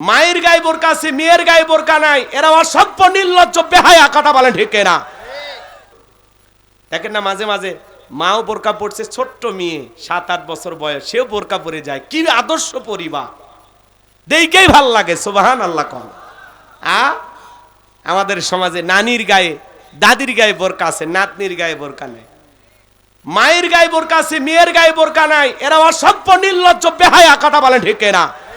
মায়ের গায়ে বোরকা আছে, মেয়ের গায়ে বোরকা নাই, এরা অসভ্য নির্লজ্জ, বেহায়া কথা বলেন ঠিক না দেখেন না, মাঝে মাঝে মাও বোরকা পড়ছে ছোট্ট মেয়ে সাত আট বছর বয়স, সেও বোরকা পরে যায়। কি আদর্শ পরিবার। দেখেই ভালো লাগে সুবাহান আল্লাহ কন। আ? আমাদের সমাজে নানির গায়ে, দাদির গায়ে বোরকা আছে, নাতনির গায়ে বোরকা নেই। মায়ের গায়ে বোরকা আছে, মেয়ের গায়ে বোরকা নাই, এরা অসভ্য নির্লজ্জ, বেহায়া কথা বলেন ঠিক না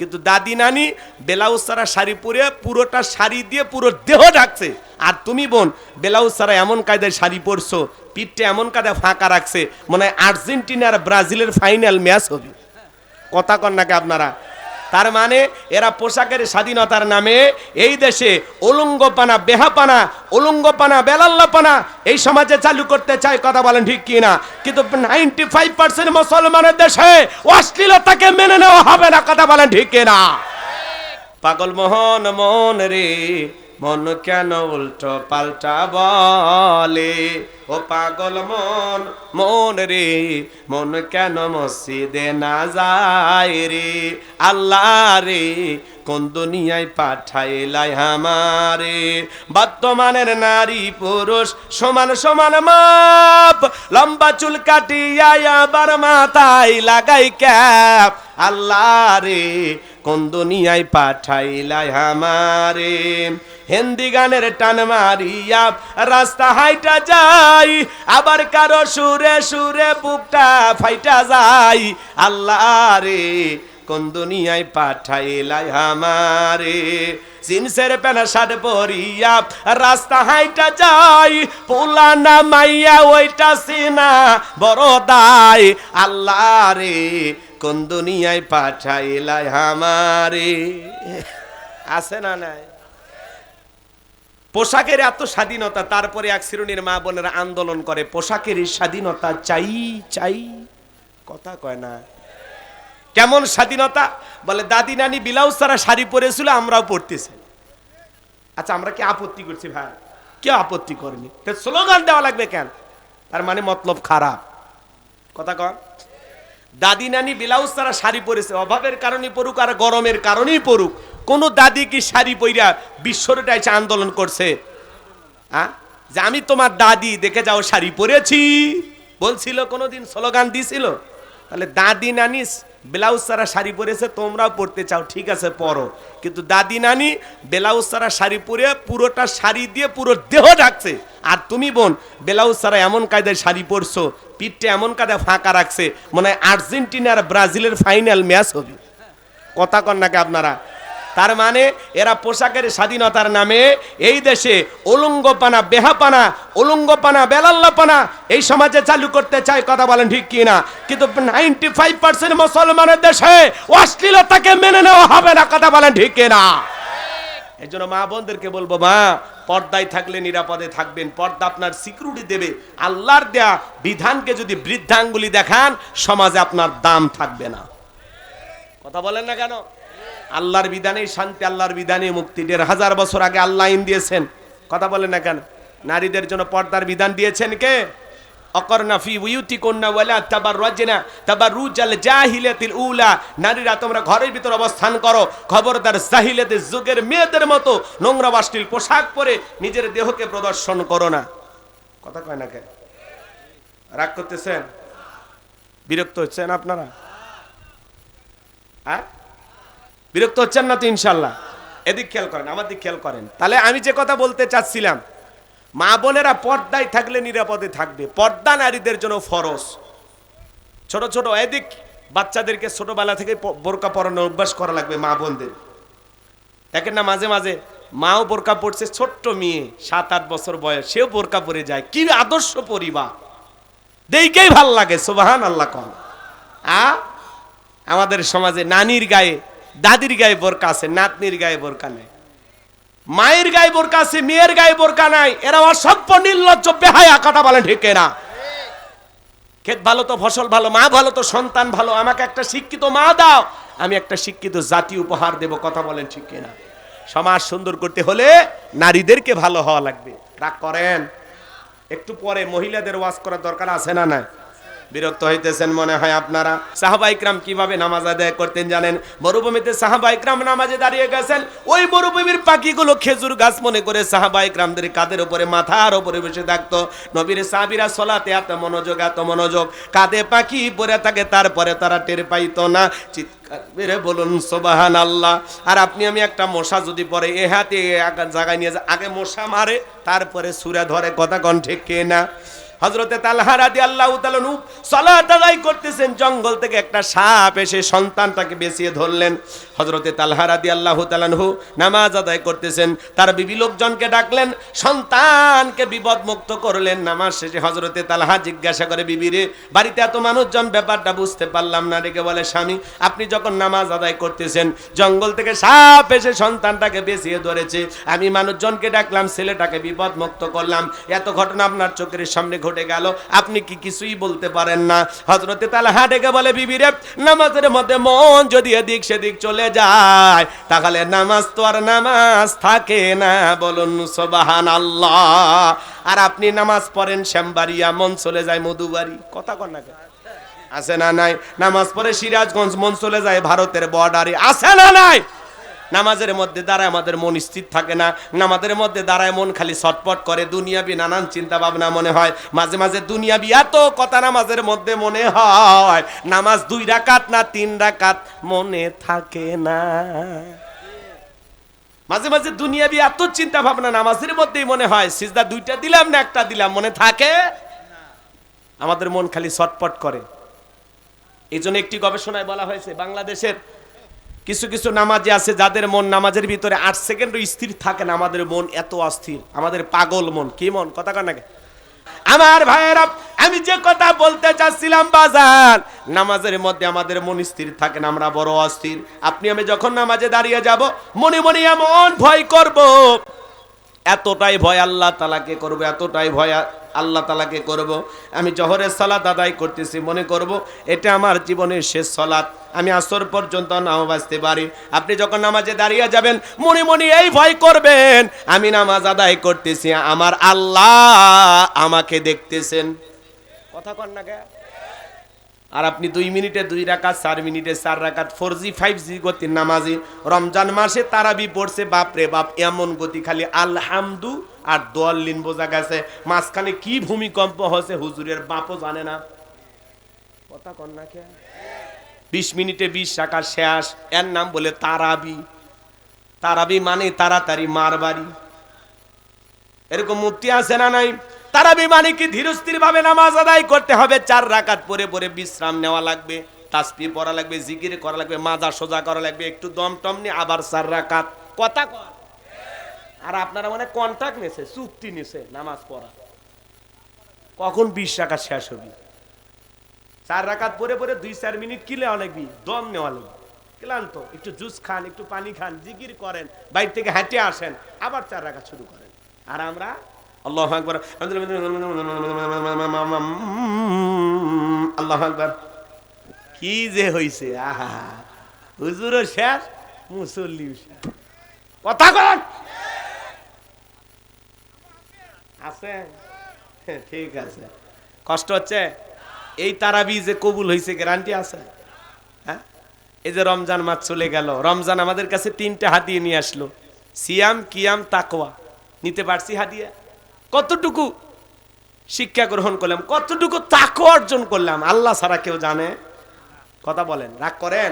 কিন্তু দাদি নানি ব্লাউজ ছাড়া শাড়ি পরে পুরোটা শাড়ি দিয়ে পুরো দেহ ঢাকছে। আর তুমি বোন, ব্লাউজ ছাড়া এমন কায়দায় শাড়ি পরছো, পিঠটা এমন কায়দায় ফাঁকা রাখছে, মনে হয় আর্জেন্টিনা আর ব্রাজিলের ফাইনাল ম্যাচ হবে। কথা কন নাকি আপনারা? তার মানে এরা পোশাকের স্বাধীনতার নামে এই দেশে উলঙ্গপানা, বেহাপানা, উলঙ্গপানা, বেলাল্লাপানা এই সমাজে চালু করতে চায়, কথা বলেন ঠিক কি না? কিন্তু নাইনটি ফাইভ পার্সেন্ট মুসলমানের দেশে অশ্লীলতাকে মেনে নেওয়া হবে না, কথা বলেন ঠিক কিনা পাগল মোহন, মন রে মন কেন উল্টো পাল্টা বলে? ও পাগল মন মন রে, মন কেন মসজিদে না যায় রে? আল্লাহ রে, কোন দুনিয়ায় পাঠাইলাই আমারে? বর্তমানের নারী পুরুষ সমান সমান মাপ, লম্বা চুল কাটিয়া আবার মাথায় লাগাই ক্যাপ। আল্লাহ রে কোন দুনিয়ায় পাঠাইলাই আমারে হিন্দি গানের টান মারিয়া রাস্তা হাইটা যাই, আবার কারও সুরে সুরে বুকটা ফাইটা যাই আল্লাহ রে, কোন দুনিয়ায় পাঠাইলাই আমারে জিন্সের প্যান্ট, শার্ট পরিয়া রাস্তা হাইটা যাই পোলা না মাইয়া ওইটা সিনা বড় দাই আল্লাহ রে কোন দুনিয়ায় পাঠাইলাই আমারে আছে না নাই? পোশাকের এত স্বাধীনতা, তারপরে এক শ্রেণির মা বোনেরা আন্দোলন করে, পোশাকের স্বাধীনতা চাই চাই, কথা কয় না। কেমন স্বাধীনতা? বলে, দাদি, নানি, ব্লাউজ ছাড়া শাড়ি পরেছিল, আমরাও পড়তেছি আচ্ছা আমরা কি আপত্তি করছি ভাই? কেউ আপত্তি করেনি। স্লোগান দেওয়া লাগবে কেন? তার মানে মতলব খারাপ। কথা কন। দাদি নানি ব্লাউজ তারা শাড়ি পরেছে। অভাবের কারণে পড়ুক আর গরমের কারণেই পড়ুক কোনো দাদি কি শাড়ি পইরা বিশ্বরটা এসে আন্দোলন করছে? হ্যাঁ যে আমি তোমার দাদি, দেখে যাও শাড়ি পরেছি। বলছিল, কোনোদিন স্লোগান দিছিল? তাহলে দাদি নানি ব্লাউজ ছাড়া শাড়ি পরেছে, তোমরাও পড়তে চাও, ঠিক আছে, পরো। কিন্তু দাদি নানি, ব্লাউজ ছাড়া শাড়ি পরে পুরোটা শাড়ি দিয়ে পুরো দেহ ঢাকছে। আর তুমি বোন, ব্লাউজ ছাড়া এমন কায়দায় শাড়ি পরছো, পিঠটা এমন কায়দায় ফাঁকা রাখছে, মনে হয় আর্জেন্টিনা আর ব্রাজিলের ফাইনাল ম্যাচ হবে। কথা কন নাকি আপনারা? তার মানে এরা পোশাকের স্বাধীনতার নামে এই দেশে উলঙ্গপানা, বেহাপানা, উলঙ্গপানা, বেলাল্লাপানা এই সমাজে চালু করতে চায়, কথা বলেন ঠিক কি না কিন্তু নাইনটি ফাইভ পার্সেন্ট মুসলমানের দেশে অশ্লীলতাকে মেনে নেওয়া হবে না, কথা বলেন ঠিক না এই জন্য মা বোনদেরকে বলব, মা, পর্দায় থাকলে নিরাপদে থাকবেন, পর্দা আপনার সিকিউরিটি দেবে, আল্লাহর দেয়া বিধানকে যদি বৃদ্ধাঙ্গুলি দেখান, সমাজে আপনার দাম থাকবে না। কথা বলেন না কেন? আল্লাহর বিধানে শান্তি, আল্লাহর বিধানে মুক্তি। দেড় হাজার বছর আগে আল্লাহ আইন দিয়েছেন। কথা বলেন না কেন? নারীদের জন্য পর্দার বিধান দিয়েছেন কে? অকরনা ফি নারীরা তোমরা ঘরের অবস্থান করো। খবরদার যুগের মেয়েদের মতো নোংরা পোশাক পরে নিজের দেহকে প্রদর্শন করো না। কথা কয় না কেন? রাগ করতেছেন? বিরক্ত হচ্ছেন আপনারা? হ্যাঁ? বিরক্ত হচ্ছেন না তো ইনশাল্লাহ এদিক খেয়াল করেন, আমার দিক খেয়াল করেন। তাহলে আমি যে কথা বলতে চাচ্ছিলাম, মা বোনেরা পর্দায় থাকলে নিরাপদে থাকবে। পর্দা নারীদের জন্য ফরজ। ছোট ছোট, এদিক বাচ্চাদেরকে ছোটবেলা থেকে বোরকা পরানোর অভ্যাস করা লাগবে মা বোনদের। দেখেন না, মাঝে মাঝে মাও বোরকা পড়ছে ছোট্ট মেয়ে সাত আট বছর বয়স, সেও বোরকা পরে যায়। কি আদর্শ পরিবার। দেখেই ভালো লাগে সোবাহান আল্লাহ কম আ? আমাদের সমাজে নানির গায়ে দাদির গায়ে বোরকা আছে, নাতনির গায়ে বোরকা নেই। মায়ের গায়ে বোরকা আছে, মেয়ের গায়ে বোরকা নাই। এরা অসভ্য নির্লজ্জ বেহায়া কথা বলেন ঠিক না। ক্ষেত ভালো তো, ফসল ভালো, মা ভালো তো, সন্তান ভালো। আমাকে একটা শিক্ষিত মা দাও, আমি একটা শিক্ষিত জাতি উপহার দেব, কথা বলেন ঠিক কিনা। সমাজ সুন্দর করতে হলে নারীদেরকে ভালো হওয়া লাগবে। রাগ করেন। একটু পরে মহিলাদের ওয়াজ করার দরকার আছে না না বিরক্ত হইতেছেন মনে হয় আপনারা। সাহাবা ইকরাম কীভাবে নামাজ আদায় করতেন জানেন? মরুভূমিতে সাহাবা ইকরাম নামাজে দাঁড়িয়ে গেছেন। ওই মরুভূমির পাখিগুলো খেজুর গাছ মনে করে সাহাবা ইকরামদের কাদের উপরে, মাথার উপরে বসে থাকতো। নবীর সাহাবীরা সলাতে এত মনোযোগ এত মনোযোগ। কাঁধে পাখি পরে থাকে, তারপরে তারা টের পাইতো না। চিৎকার বলুন সোবাহান আল্লাহ আর আপনি, আমি একটা মশা যদি পরে এ হাতে জায়গায় নিয়ে আগে মশা মারে, তারপরে সুরে ধরে, কথা কন ঠিক কে না হজরতে তালহা রাদি আল্লাহ তালনু সলাত করতেছেন, জঙ্গল থেকে একটা সাপ এসে সন্তানটাকে বেঁচিয়ে ধরলেন। হজরতে তালহা রাদি আল্লাহ তালানহু নামাজ আদায় করতেছেন, তার বিবি লোকজনকে ডাকলেন, সন্তানকে বিপদ মুক্ত করলেন। নামাজ শেষে হজরতে তালহা জিজ্ঞাসা করে বিবিরে বাড়িতে এত মানুষজন, ব্যাপারটা বুঝতে পারলাম না ডেকে বলে, স্বামী, আপনি যখন নামাজ আদায় করতেছেন, জঙ্গল থেকে সাপ এসে সন্তানটাকে বেঁচিয়ে ধরেছে। আমি মানুষজনকে ডাকলাম, ছেলেটাকে বিপদ মুক্ত করলাম। এত ঘটনা আপনার চোখের সামনে ঘটে গেল। আপনি কি কিছুই বলতে পারেন না। হজরতে তালহা ডেকে বলে বিবিরে নামাজের মধ্যে মন যদি এদিক সেদিক চলে যায়, তাহলে নামাজ তো আর নামাজ থাকে না। বলুন সোবাহান আল্লাহ আর আপনি নামাজ পড়েন শ্যামবাড়িয়া মন চলে যায় মধুবাড়ি। কথা কন না? আছে না নাই? নামাজ পড়ে সিরাজগঞ্জ মন চলে যায় ভারতের বর্ডারে। আছে না নাই? নামাজের মধ্যে দাঁড়ায় আমাদের মন স্থির থাকে না, নামাজের মধ্যে দাঁড়ায় মন খালি ছটপট করে, দুনিয়াবি নানান চিন্তা ভাবনা মনে হয়, মাঝে মাঝে দুনিয়াবি এত কথা নামাজের মধ্যে মনে হয়, নামাজ দুই রাকাত না তিন রাকাত মনে থাকে না। মাঝে মাঝে দুনিয়াবি এত চিন্তা ভাবনা নামাজের মধ্যেই মনে হয়, সিজদা দুইটা দিলাম না একটা দিলাম, মনে থাকে? আমাদের মন খালি ছটপট করে। এই জন্য একটি গবেষণায় বলা হয়েছে, বাংলাদেশের কিছু কিছু নামাজে আছে যাদের মন নামাজের ভিতরে আট সেকেন্ড স্থির থাকে না, আমাদের মন এত অস্থির, আমাদের পাগল মন। কি মন? কথা কর নাকি আমার ভাইয়েরা আমি যে কথা বলতে চাচ্ছিলাম বাজার নামাজের মধ্যে আমাদের মন স্থির থাকে না, আমরা বড় অস্থির। আপনি, আমি যখন নামাজে দাঁড়িয়ে যাব, মনে মনে এমন ভয় করব। এতটাই ভয় আল্লাহ তালাকে করব, এতটাই ভয় আল্লাহ তালাকে করব। আমি জহরের সালাত আদায় করতেছি, মনে করব এটা আমার জীবনের শেষ সলাৎ আমি আসর পর্যন্ত নাও বাঁচতে পারি। আপনি যখন নামাজে দাঁড়িয়ে যাবেন, মনে মনে এই ভয় করবেন, আমি নামাজ আদায় করতেছি, আমার আল্লাহ আমাকে দেখতেছেন। কথা কন না? আর আপনি দুই মিনিটে দুই রাকাত, চার মিনিটে চার রাকাত ফোর জি ফাইভ জি গতির নামাজি। রমজান মাসে তারাবি পড়ছে, বাপরে বাপ, এমন গতি খালি, আলহামদু আর দোয়াল্লিন বোঝা গেছে মাঝখানে কি ভূমিকম্প হয়েছে হুজুরের বাপও জানে না। কথা কন না কে? বিশ মিনিটে বিশ টাকা শেষ। এর নাম বলে তারাবি। তারাবি মানে তাড়াতাড়ি মারবাড়ি এরকম মুক্তি আছে না নাই? তারাবি মানে কি ধীরস্থির ভাবে নামাজ আদায় করতে হবে, চার রাকাত পরে পরে বিশ্রাম নেওয়া লাগবে তাসপি পড়া লাগবে, জিকির করা লাগবে মাজা সোজা করা লাগবে, একটু দম টম নিয়ে আবার চার রাকাত। কথা কর আর আপনারা মানে কন্ট্যাক্ট নিছে, চুক্তি নিছে, নামাজ পড়া। কখন বিশ টাকা শেষ হবে? চার রাকাত পরে পরে দুই চার মিনিট কিলে অনেকবি দম নেওয়া লাগবে। ক্লান্ত, একটু জুস খান, একটু পানি খান, জিকির করেন, বাইরে থেকে হেঁটে আসেন, আবার চার রাকাত শুরু করেন। আর আমরা, আল্লাহ আকবর আল্লাহ আকবর। কি যে হইছে, আহা, হুজুরও শেষ, মুসল্লিও শেষ। কথা কন! আছে ঠিক আছে। কষ্ট হচ্ছে? এই তারাবি যে কবুল হয়েছে গ্যারান্টি আছে? হ্যাঁ? এই যে রমজান মাস চলে গেল, রমজান আমাদের কাছে তিনটা হাতিয়ে নিয়ে আসলো। সিয়াম, কিয়াম তাকোয়া নিতে পারছি হাদিয়া কতটুকু শিক্ষা গ্রহণ করলাম, কতটুকু তাকও অর্জন করলাম, আল্লাহ ছাড়া কেউ জানে? কথা বলেন, রাগ করেন?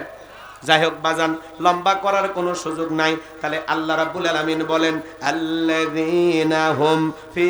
যাই হোক বাজান, লম্বা করার কোনো সুযোগ নাই। তাহলে আল্লাহ রাব্বুল আলামিন বলেন হুম ফি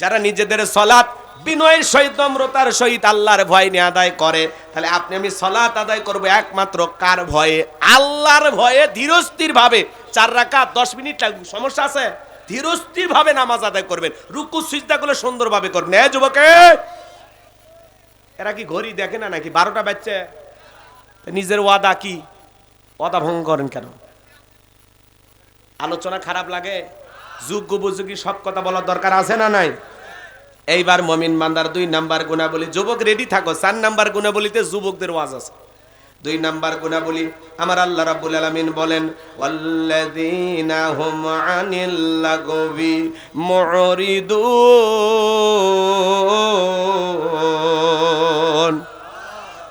যারা নিজেদের সলাৎ বিনয়ের সহিত, নম্রতার সহিত আল্লাহর ভয় নিয়ে আদায় করে। তাহলে আপনি আমি সলাৎ আদায় করব একমাত্র কার ভয়ে? আল্লাহর ভয়ে ধীরস্থির ভাবে চার রাকাত, দশ মিনিট লাগবে। সমস্যা আছে? ধীরস্থির ভাবে নামাজ আদায় করবেন। রুকু সিজদা গুলো সুন্দরভাবে করবেন। হ্যাঁ যুবকে, এরা কি ঘড়ি দেখে না নাকি? বারোটা বাচ্চা নিজের ওয়াদা কি? ওয়াদা ভঙ্গ করেন কেন? আলোচনা খারাপ লাগে? যোগ্য বুযোগী সব কথা বলার দরকার আছে না নাই? এইবার মমিন মান্দার দুই নাম্বার গুণাবলী, যুবক রেডি থাকো, চার নাম্বার গুণাবলীতে যুবকদের ওয়াজ আছে। দুই নাম্বার গুণা বলি আমার আল্লাহ রাব্বুল আলামিন বলেন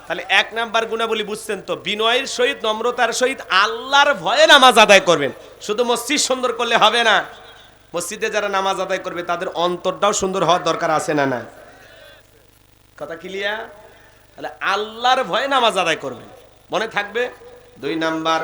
তাহলে এক নাম্বার গুণা বলি বুঝছেন তো, বিনয়ের সহিত, নম্রতার সহিত আল্লাহর ভয়ে নামাজ আদায় করবেন। শুধু মসজিদ সুন্দর করলে হবে না। মসজিদে যারা নামাজ আদায় করবে, তাদের অন্তরটাও সুন্দর হওয়ার দরকার আছে না না? কথা ক্লিয়ার তাহলে আল্লাহর ভয়ে নামাজ আদায় করবে মনে থাকবে? দুই নাম্বার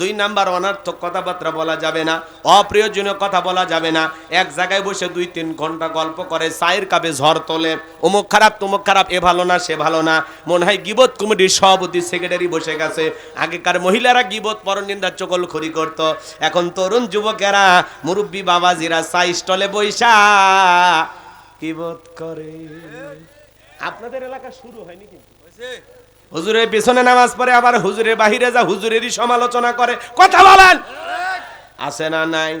দুই নাম্বার, অনর্থক কথাবার্তা বলা যাবে না, অপ্রয়োজনীয় কথা বলা যাবে না। এক জায়গায় বসে দুই তিন ঘণ্টা গল্প করে সাইর কাবে ঝড় তোলে, অমুক খারাপ, তুমুক খারাপ, এ ভালো না, সে ভালো না। মনে হয় গিবত কমিটির সভাপতি, সেক্রেটারি বসে গেছে। আগেকার মহিলারা গিবত, পরনিন্দা, চকল খড়ি করত। এখন তরুণ যুবকেরা, মুরব্বী বাবাজিরা সাই স্টলে বৈশা গিবত করে। আপনাদের এলাকা শুরু হয়নি কিন্তু। হুজুরের পিছনে নামাজ পড়ে আবার হুজুরের বাহিরে যা হুজুরেরই সমালোচনা করে। কথা বলেন। আছে না নাই?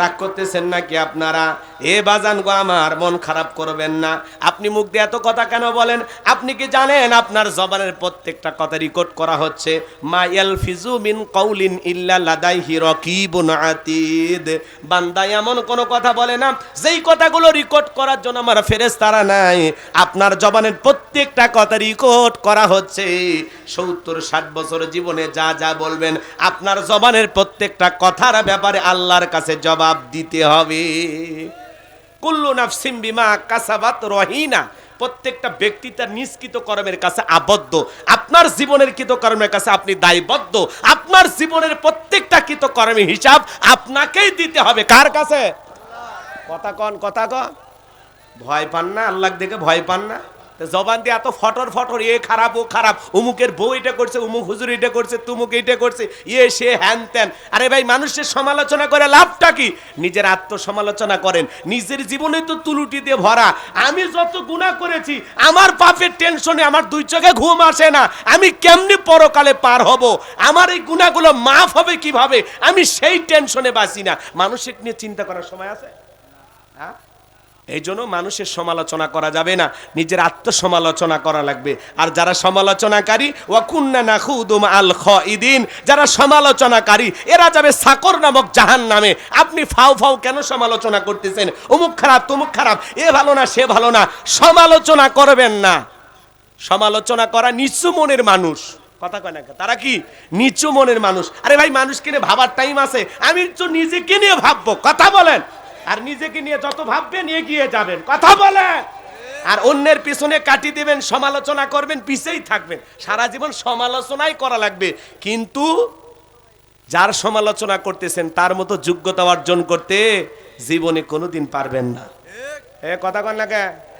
রাগ করতেছেন নাকি আপনারা? এ বাজান গো আমার, মন খারাপ করবেন না। আপনি মুখ দিয়ে এত কথা কেন বলেন? আপনি কি জানেন আপনার জবানের প্রত্যেকটা কথা রেকর্ড করা হচ্ছে? মা ইয়ালফিজু মিন কওলিন ইল্লা লাদাইহি রাকিবুন আতীদ। বান্দা এমন কোনো কথা বলে না, যেই কথাগুলো রেকর্ড করার জন্য আমার ফেরেশতারা নাই। আপনার জবানের প্রত্যেকটা কথা রেকর্ড করা হচ্ছে। সত্তর, ষাট বছর জীবনে যা যা বলবেন, আপনার জবানের প্রত্যেকটা কথার ব্যাপারে আল্লাহর কাছে জবাব দিতে হবে। কুল্লু নাফসিম বিমা কাসাবাত রহিনা। প্রত্যেকটা ব্যক্তি তার নিষ্কৃত কর্মের কাছে আবদ্ধ। আপনার জীবনের কৃত কর্মের কাছে আপনি দায়বদ্ধ। আপনার জীবনের প্রত্যেকটা কৃত কর্মের হিসাব আপনাকেই দিতে হবে। কার কাছে? কথা কন কথা কন। ভয় পান না আল্লাহ দেখে ভয় পান না। জবান দিয়ে এত ফটর ফটর, এ খারাপ, ও খারাপ। উমুকের বউ এটা করছে, উমুক হুজুর এটা করছে, তুমুক এটা করছে ইয়ে সে, হ্যান ত্যান। আরে ভাই, মানুষের সমালোচনা করে লাভটা কি? নিজের আত্মসমালোচনা করেন। নিজের জীবনে তো তুলুটি দিয়ে ভরা। আমি যত গুণা করেছি, আমার পাপের টেনশনে আমার দুই চোখে ঘুম আসে না। আমি কেমনি পরকালে পার হব? আমার এই গুণাগুলো মাফ হবে কীভাবে? আমি সেই টেনশনে বাঁচি না। মানুষের নিয়ে চিন্তা করার সময় আছে? হ্যাঁ? এই জন্য মানুষের সমালোচনা করা যাবে না। নিজের আত্মসমালোচনা করা লাগবে। আর যারা সমালোচনাকারী, ওয়াকুন্না নাখুদুম আল খাইদিন যারা সমালোচনাকারী, এরা যাবে সাকর নামক জাহান নামে আপনি ফাও ফাও কেন সমালোচনা করতেছেন? অমুক খারাপ, তমুক খারাপ, এ ভালো না, সে ভালো না। সমালোচনা করবেন না। সমালোচনা করা নিচু মনের মানুষ। কথা কয় না তারা কি? নিচু মনের মানুষ। আরে ভাই, মানুষকে নিয়ে ভাবার টাইম আছে। আমি নিজেকে নিয়ে ভাববো। কথা বলেন। আর নিজেকে নিয়ে যত ভাববেন এগিয়ে যাবেন। কথা বলেন। আর অন্যের পিছনে কাটি দেবেন সমালোচনা করবেন পিছেই থাকবেন। সারা জীবন সমালোচনাই করা লাগবে। কিন্তু যার সমালোচনা করতেছেন তার মতো যোগ্যতা অর্জন করতে জীবনে কোনোদিন পারবেন না। এ কথা কন না কে?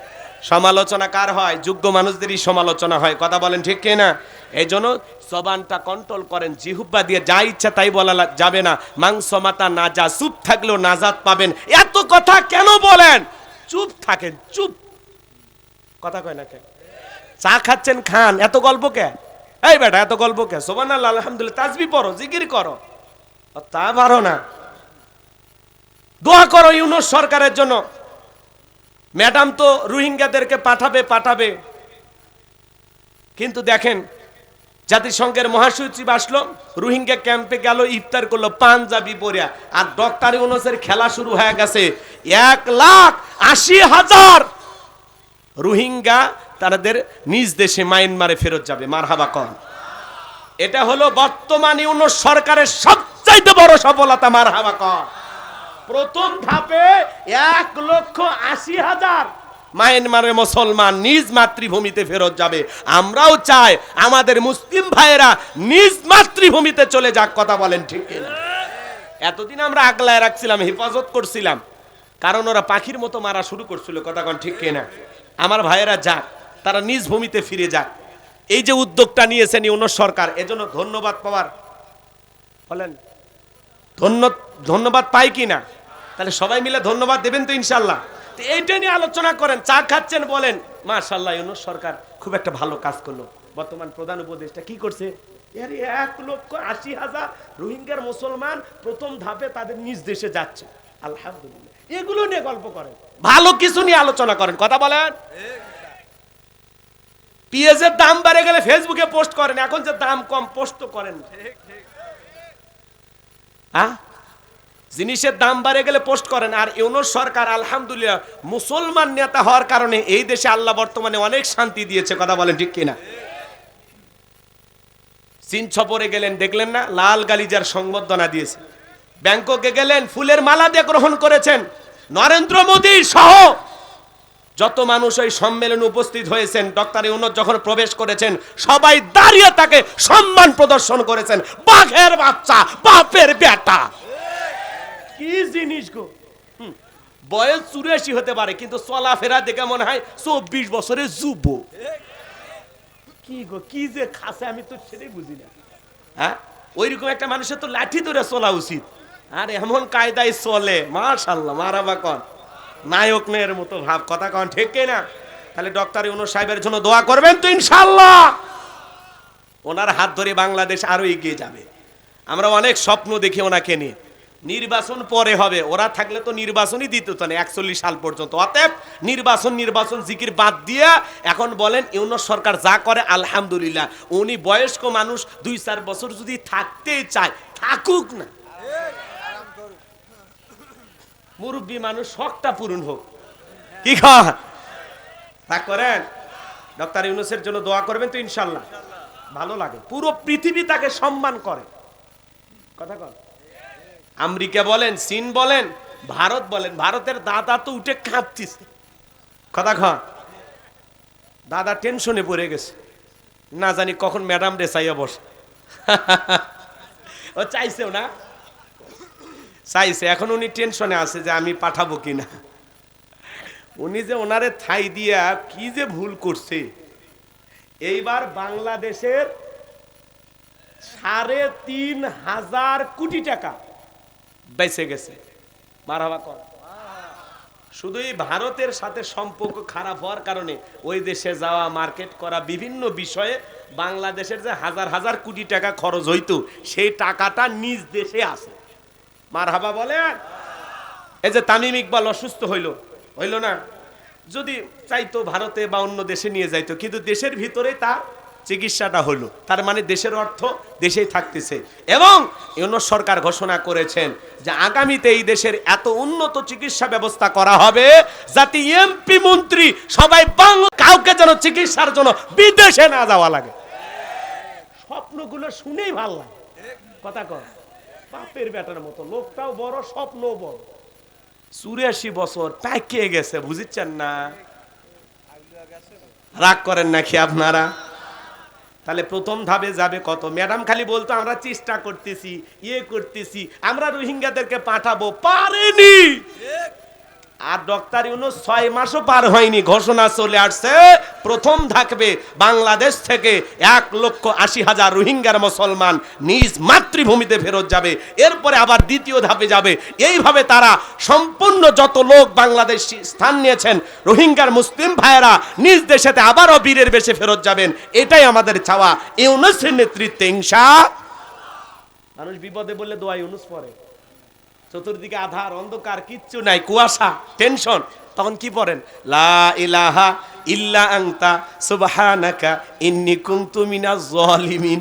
সমালোচনা কার হয়? যোগ্য মানুষদেরই সমালোচনা হয়। কথা বলেন ঠিক কিনা? এই জন্য জবানটা কন্ট্রোল করেন, জিহুব্বা দিয়ে যা ইচ্ছা তাই বলা যাবে না। মাংস মাতা না যা, চুপ থাকলেও নাজাত পাবেন। এত কথা কেন বলেন? চুপ থাকেন, চুপ। কথা কয় না কে? চা খাচ্ছেন, খান। এত গল্প কে? এই বেটা, এত গল্প কে? সোবান আল্লাহ আলহামদুলিল্লাহ, তাজবি পড়ো, জিকির করো। তা পারো না। দোয়া করো ইউনুস সরকারের জন্য। ম্যাডাম তো রোহিঙ্গাদেরকে পাঠাবে পাঠাবে। কিন্তু দেখেন, জাতিসংঘের মহাসচিব আসলো, রোহিঙ্গা ক্যাম্পে গেল, ইফতার করল, পাঞ্জাবি পরিয়া। আর ডক্টর ইউনুসের খেলা শুরু হয়ে গেছে। এক লাখ আশি হাজার রোহিঙ্গা তাদের নিজ দেশে মায়ানমারে ফেরত যাবে। মারহাবা কন। এটা হলো বর্তমান ইউনুস সরকারের সবচাইতে বড় সফলতা, মারহাবা কন। প্রথম ধাপে এক লক্ষ আশি হাজার। মায়ানমারের মুসলমান নিজ মাতৃভূমিতে ফেরত যাবে। আমরাও চাই আমাদের মুসলিম ভাইয়েরা নিজ মাতৃভূমিতে চলে যাক, কথা বলেন ঠিক এতদিন আমরা আগলায় রাখছিলাম, হেফাজত করছিলাম। কারণ ওরা পাখির মতো মারা শুরু করছিল, কথা কন ঠিক কিনা? আমার ভাইয়েরা যাক, তারা নিজ ভূমিতে ফিরে যাক। এই যে উদ্যোগটা নিয়েছেন ইউনুস সরকার, এজন্য ধন্যবাদ পাওয়ার। বলেন, ধন্য ধন্যবাদ পাই কি না তাহলে সবাই মিলে ধন্যবাদ দেবেন তো ইনশাল্লাহ তো এইটা নিয়ে আলোচনা করেন চা খাচ্ছেন বলেন মাশাল্লাহ ইউনুস সরকার খুব একটা ভালো কাজ করল। বর্তমান প্রধান উপদেষ্টা কি করছে? আরে এক লক্ষ আশি হাজার রোহিঙ্গার মুসলমান প্রথম ধাপে তাদের নিজ দেশে যাচ্ছে। আলহামদুলিল্লাহ। এগুলো নিয়ে গল্প করেন। ভালো কিছু নিয়ে আলোচনা করেন। কথা বলেন। পেঁয়াজের দাম বেড়ে গেলে ফেসবুকে পোস্ট করেন। এখন যে দাম কম পোস্ট তো করেন। হ্যাঁ জিনিসের দাম বাড়ে গেলে পোস্ট করেন। আর ইউনুস সরকার, আলহামদুলিল্লাহ, মুসলমান নেতা হওয়ার কারণে এই দেশে আল্লাহ বর্তমানে অনেক শান্তি দিয়েছে, কথা বলেন ঠিক কিনা? চীন ছপরে গেলেন, দেখলেন না? লাল গালিজার সংবর্ধনা দিয়েছে। ব্যাংককে গেলেন, ফুলের মালা দিয়ে গ্রহণ করেছেন। নরেন্দ্র মোদী সহ যত মানুষ ওই সম্মেলনে উপস্থিত হয়েছেন, ডক্টর ইউনুস যখন প্রবেশ করেছেন, সবাই দাঁড়িয়ে তাকে সম্মান প্রদর্শন করেছেন। বাঘের বাচ্চা, বাপের বেটা। কি জিনিস গো? বয়স চুরাশি হতে পারে, কিন্তু চলাফেরা দেখে মনে হয় চব্বিশ বছরের যুব কি গো, কি যে খাসে, আমি তো সেটাই বুঝি না। হ্যাঁ ওইরকম একটা মানুষের তো লাঠি ধরে চলা উচিত। আর এমন কায়দায় চলে, মাশাল্লাহ, মারাবা কন। নায়ক মেয়ের মতো ভাব, কথা কন, ঠিক না? তাহলে ডক্টর ইউনুস সাহেবের জন্য দোয়া করবেন তো ইনশাল্লাহ। ওনার হাত ধরে বাংলাদেশ আরও এগিয়ে যাবে। আমরা অনেক স্বপ্ন দেখি ওনাকে নিয়ে। নির্বাচন পরে হবে। ওরা থাকলে তো নির্বাচনই দিত না একচল্লিশ সাল পর্যন্ত। অতএব নির্বাচন নির্বাচন জিকির বাদ দিয়ে এখন বলেন ইউনুস সরকার যা করে, আলহামদুলিল্লাহ। উনি বয়স্ক মানুষ, দুই চার বছর যদি থাকতেই চায়, থাকুক না। মুরব্বী মানুষ শখটা পূরণ হোক। কি তা করেন। ডক্টর ইউনুসের জন্য দোয়া করবেন তো ইনশাল্লাহ। ভালো লাগে। পুরো পৃথিবী তাকে সম্মান করে। কথা কন। আমেরিকা বলেন, চীন বলেন, ভারত বলেন, ভারতের দাদা তো উঠে কাঁপতিছে কথা কন দাদা টেনশনে পড়ে গেছে। না জানি কখন ম্যাডাম রে বসে। ও চাইছেও না। চাইছে, এখন উনি টেনশনে আছে যে আমি পাঠাবো কিনা। উনি যে ওনারে থাই দিয়া কি যে ভুল করছে। এইবার বাংলাদেশের সাড়ে তিন হাজার কোটি টাকা বেঁচে গেছে। মারাবা কর। শুধুই ভারতের সাথে সম্পর্ক খারাপ হওয়ার কারণে ওই দেশে যাওয়া, মার্কেট করা, বিভিন্ন বিষয়ে বাংলাদেশের যে হাজার হাজার কোটি টাকা খরচ হইতো, সেই টাকাটা নিজ দেশে আছে। মারহাবা বলে এই যে তামিম ইকবাল অসুস্থ হইল হইল না? যদি চাইতো ভারতে বা অন্য দেশে নিয়ে যাইতো, কিন্তু দেশের ভিতরে তার চিকিৎসাটা হলো। তার মানে দেশের অর্থ দেশেই থাকতেছে। এবং ইউনুস সরকার ঘোষণা করেছেন যে আগামীতে এই দেশের এত উন্নত চিকিৎসা ব্যবস্থা করা হবে যাতে এমপি মন্ত্রী সবাই বাংলা কাউকে যেন চিকিৎসার জন্য বিদেশে না যাওয়া লাগে। স্বপ্নগুলো শুনেই ভালো লাগে। কথা কর বাপের বেটার মতো, লোকটাও বড় স্বপ্ন বড়। চুরাশি বছর পাকিয়ে গেছে, বুঝিচ্ছেন না? রাগ করেন নাকি আপনারা? তাহলে প্রথম ধাপে যাবে কত? ম্যাডাম খালি বলতো আমরা চেষ্টা করতেছি ইয়ে করতেছি আমরা রোহিঙ্গাদেরকে পাঠাবো। পারেনি! আর ডক্টর ইউনুস ছয় মাসও পার হয়নি ঘোষণা চলে আসছে। প্রথম থাকবে বাংলাদেশ থেকে এক লক্ষ আশি হাজার রোহিঙ্গার মুসলমান নিজ মাতৃভূমিতে ফেরত যাবে। এরপরে আবার দ্বিতীয় ধাপে যাবে। এইভাবে তারা সম্পূর্ণ যত লোক বাংলাদেশ স্থান নিয়েছেন, রোহিঙ্গার মুসলিম ভাইয়েরা নিজ দেশেতে আবারও বীরের বেশে ফেরত যাবেন। এটাই আমাদের চাওয়া। ইউনুসের নেতৃত্বে ইনশা মানুষ বিপদে বললে দোয়া ইউনুস পরে চতুর্দিকে আধার, অন্ধকার, কিচ্ছু নাই, কুয়াশা, টেনশন। তখন কি পড়েন? লা ইলাহা ইল্লা আংতা সুবহানাকা ইন্নি কুনতু মিনাজ জালিমিন।